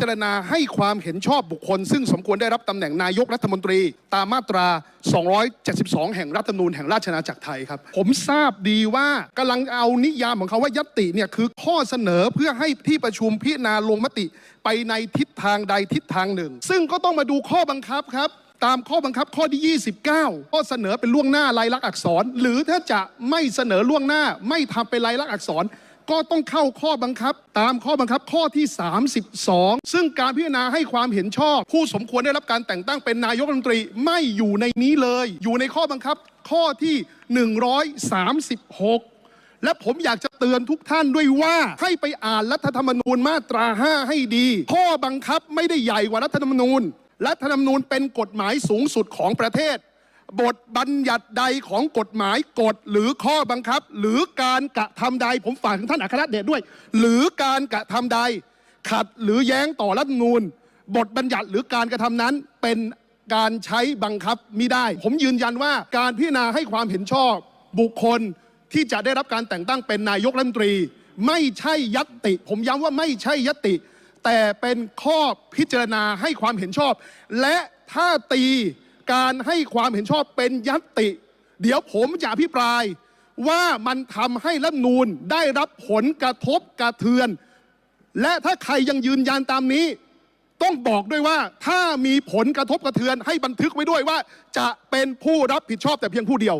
จารณาให้ความเห็นชอบบุคคล ซึ่งสมควรได้รับตำแหน่งนายกรัฐมนตรี ตามมาตรา 272 แห่งรัฐธรรมนูญแห่งราชอาณาจักรไทยครับ ผมทราบดีว่ากำลังเอานิยามของเขาว่ายตติเนี่ยคือข้อเสนอเพื่อให้ที่ประชุมพิจารณาลงมติ ไปในทิศทางใดทิศทางหนึ่ง ซึ่งก็ต้องมาดูข้อบังคับครับตามข้อบังคับข้อที่ 29 ข้อเสนอเป็นล่วงหน้าลายลักษณ์อักษร หรือถ้าจะไม่เสนอล่วงหน้าไม่ทำเป็นลายลักษณ์อักษร ก็ต้องเข้าข้อบังคับ ตามข้อบังคับข้อที่ 32 ซึ่งการพิจารณาให้ความเห็นชอบ ผู้สมควรได้รับการแต่งตั้งเป็นนายกรัฐมนตรีไม่อยู่ในนี้เลย อยู่ในข้อบังคับข้อที่ 136และผมอยากจะเตือนทุกท่านด้วยว่าให้ไปอ่านรัฐธรรมนูญมาตรา 5 ให้ดี ข้อบังคับไม่ได้ใหญ่กว่ารัฐธรรมนูญ รัฐธรรมนูญเป็นกฎหมายสูงสุดของประเทศ บทบัญญัติใดของกฎหมายกฎหรือข้อบังคับ หรือการกระทำใดผมฝากถึงท่านอัครเดชด้วย หรือการกระทำใด ขัดหรือแย้งต่อรัฐธรรมนูญบทบัญญัติหรือการกระทำนั้นเป็นการใช้บังคับมิได้ ผมยืนยันว่าการพิจารณาให้ความเห็นชอบ บุคคลที่จะได้รับการแต่งตั้งเป็นนายกรัฐมนตรี ไม่ใช่ยัตติ ผมย้ำว่าไม่ใช่ยัตติ แต่เป็นข้อพิจารณาให้ความเห็นชอบ และถ้าตี การให้ความเห็นชอบเป็นยัตติ เดี๋ยวผมจะอภิปรายว่ามันทำให้รัฐนูนได้รับผลกระทบกระเทือน และถ้าใครยังยืนยันตามนี้ ต้องบอกด้วยว่าถ้ามีผลกระทบกระเทือนให้บันทึกไว้ด้วยว่า จะเป็นผู้รับผิดชอบแต่เพียงผู้เดียว